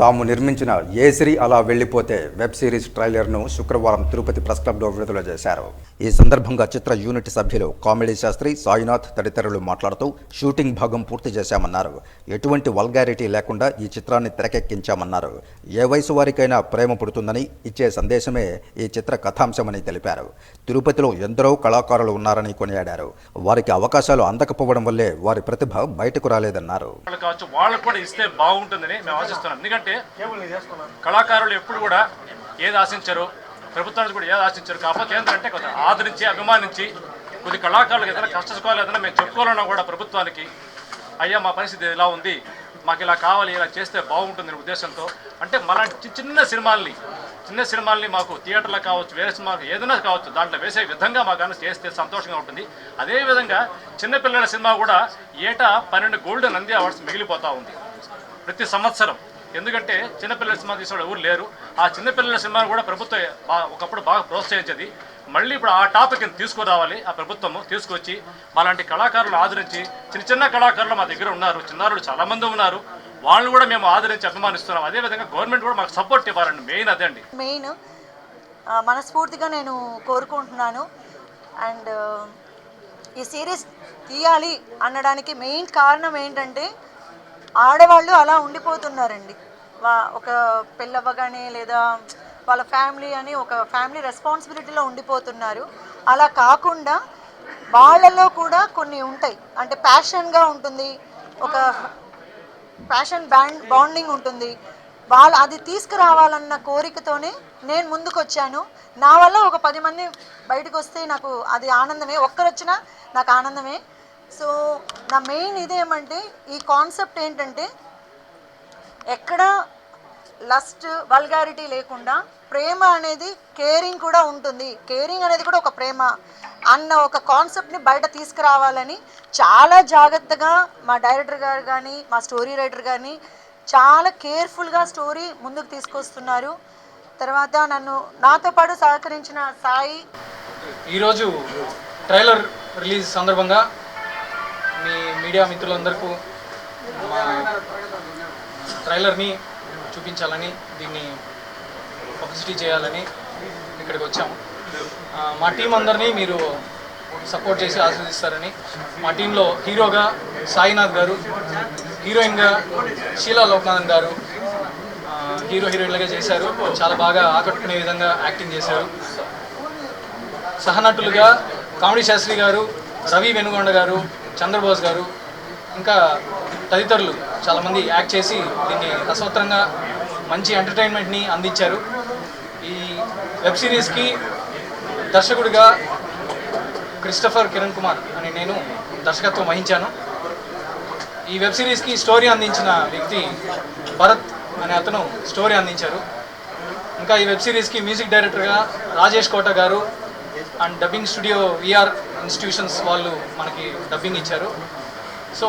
తాము నిర్మించిన ఏసిరి అలా వెళ్ళిపోతే వెబ్ సిరీస్ ట్రైలర్ను శుక్రవారం తిరుపతి ప్రెస్ క్లబ్లో విడుదల చేశారు. ఈ సందర్భంగా చిత్ర యూనిట్ సభ్యులు కామెడీ శాస్త్రి సాయినాథ్ తదితరులు మాట్లాడుతూ షూటింగ్ భాగం పూర్తి చేశామన్నారు. ఎటువంటి వల్గారిటీ లేకుండా ఈ చిత్రాన్ని తెరకెక్కించామన్నారు. ఏ వయసు వారికైనా ప్రేమ పుడుతుందని ఇచ్చే సందేశమే ఈ చిత్ర కథాంశమని తెలిపారు. తిరుపతిలో ఎందరో కళాకారులు ఉన్నారని కొనియాడారు. వారికి అవకాశాలు అందకపోవడం వల్లే వారి ప్రతిభ బయటకు రాలేదన్నారు. కూడా ఇస్తే బాగుంటుందని మేము ఆశిస్తున్నాం. ఎందుకంటే కళాకారులు ఎప్పుడు కూడా ఏది ఆశించరు? ప్రభుత్వానికి కూడా ఏది ఆశించరు? కాకపోతే ఏంటంటే కొంత ఆదరించి అభిమానించి కొద్ది కళాకారులకు ఏదైనా కష్టసుకోవాలి ఏదైనా మేము చెప్పుకోవాలన్నా కూడా ప్రభుత్వానికి అయ్యా మా పరిస్థితి ఇలా ఉంది? మాకు ఇలా కావాలి ఇలా చేస్తే బాగుంటుంది ఉద్దేశంతో అంటే మలాంటి చి- చిన్న సినిమాల్ని చిన్న సినిమాల్ని మాకు థియేటర్లో కావచ్చు వేరే సినిమాకు ఏదైనా కావచ్చు దాంట్లో వేసే విధంగా మాకు కానీ చేస్తే సంతోషంగా ఉంటుంది. అదేవిధంగా చిన్నపిల్లల సినిమా కూడా ఏటా పన్నెండు గోల్డెన్ నంది అవార్డ్స్ మిగిలిపోతూ ఉంది. ప్రతి సంవత్సరం ఎందుకంటే చిన్నపిల్లల సినిమా తీసేవాళ్ళు ఎవరు లేరు. ఆ చిన్నపిల్లల సినిమాను కూడా ప్రభుత్వం ఒకప్పుడు బాగా ప్రోత్సహించేది. మళ్ళీ ఇప్పుడు ఆ టాపిక్ని తీసుకురావాలి ఆ ప్రభుత్వము తీసుకొచ్చి మాలాంటి కళాకారులు ఆదరించి చిన్న చిన్న కళాకారులు మా దగ్గర ఉన్నారు చిన్నారులు చాలామంది ఉన్నారు. వాళ్ళు కూడా మేము ఆదరించి అభిమానిస్తున్నాం. అదేవిధంగా గవర్నమెంట్ కూడా మాకు సపోర్ట్ ఇవ్వాలండి. మెయిన్ అదే అండి. మెయిన్ మనస్ఫూర్తిగా నేను కోరుకుంటున్నాను. అండ్ ఈ సిరీస్ తీయాలి అనడానికి మెయిన్ కారణం ఏంటంటే ఆడవాళ్ళు అలా ఉండిపోతున్నారండి. వా ఒక పెళ్ళవ్వగానే లేదా వాళ్ళ ఫ్యామిలీ అని ఒక ఫ్యామిలీ రెస్పాన్సిబిలిటీలో ఉండిపోతున్నారు. అలా కాకుండా వాళ్ళలో కూడా కొన్ని ఉంటాయి. అంటే ప్యాషన్గా ఉంటుంది. ఒక ప్యాషన్ బ్యాండ్ బాండింగ్ ఉంటుంది. వాళ్ళు అది తీసుకురావాలన్న కోరికతోనే నేను ముందుకు వచ్చాను నా వల్ల ఒక పది మంది బయటకు వస్తే నాకు అది ఆనందమే. ఒక్కరు వచ్చినా నాకు ఆనందమే. సో నా మెయిన్ ఇదేమంటే ఈ కాన్సెప్ట్ ఏంటంటే ఎక్కడ లస్ట్ వల్గారిటీ లేకుండా ప్రేమ అనేది కేరింగ్ కూడా ఉంటుంది. కేరింగ్ అనేది కూడా ఒక ప్రేమ. అన్న ఒక కాన్సెప్ట్ని బయట తీసుకురావాలని చాలా జాగ్రత్తగా మా డైరెక్టర్ గారు కానీ మా స్టోరీ రైటర్ కానీ చాలా కేర్ఫుల్గా స్టోరీ ముందుకు తీసుకొస్తున్నారు. తర్వాత నన్ను నాతో పాటు సహకరించిన సాయి. ఈరోజు ట్రైలర్ రిలీజ్ సందర్భంగా మీడియా మిత్రులందరికీ మా ట్రైలర్ని చూపించాలని దీన్ని పబ్లిసిటీ చేయాలని ఇక్కడికి వచ్చాము మా టీం అందరినీ మీరు సపోర్ట్ చేసి ఆస్వాదిస్తారని మా టీంలో హీరోగా సాయినాథ్ గారు హీరోయిన్గా షీలా లోక్నాథన్ గారు హీరో హీరోయిన్లుగా చేశారు. చాలా బాగా ఆకట్టుకునే విధంగా యాక్టింగ్ చేశారు. సహనటులుగా కామెడీ శాస్త్రి గారు రవి వెనుగొండ గారు చంద్రబోస్ గారు ఇంకా తదితరులు చాలామంది యాక్ట్ చేసి దీన్ని రసవత్తరంగా మంచి ఎంటర్టైన్మెంట్ని అందించారు. ఈ వెబ్ సిరీస్కి దర్శకుడిగా క్రిస్టఫర్ కిరణ్ కుమార్ అని నేను దర్శకత్వం వహించాను. ఈ వెబ్ సిరీస్కి స్టోరీ అందించిన వ్యక్తి భరత్ అనే అతను స్టోరీ అందించారు. ఇంకా ఈ వెబ్ సిరీస్కి మ్యూజిక్ డైరెక్టర్గా రాజేష్ కోట గారు and dubbing studio VR institutions వాళ్ళు మనకి డబ్బింగ్ ఇచ్చారు. సో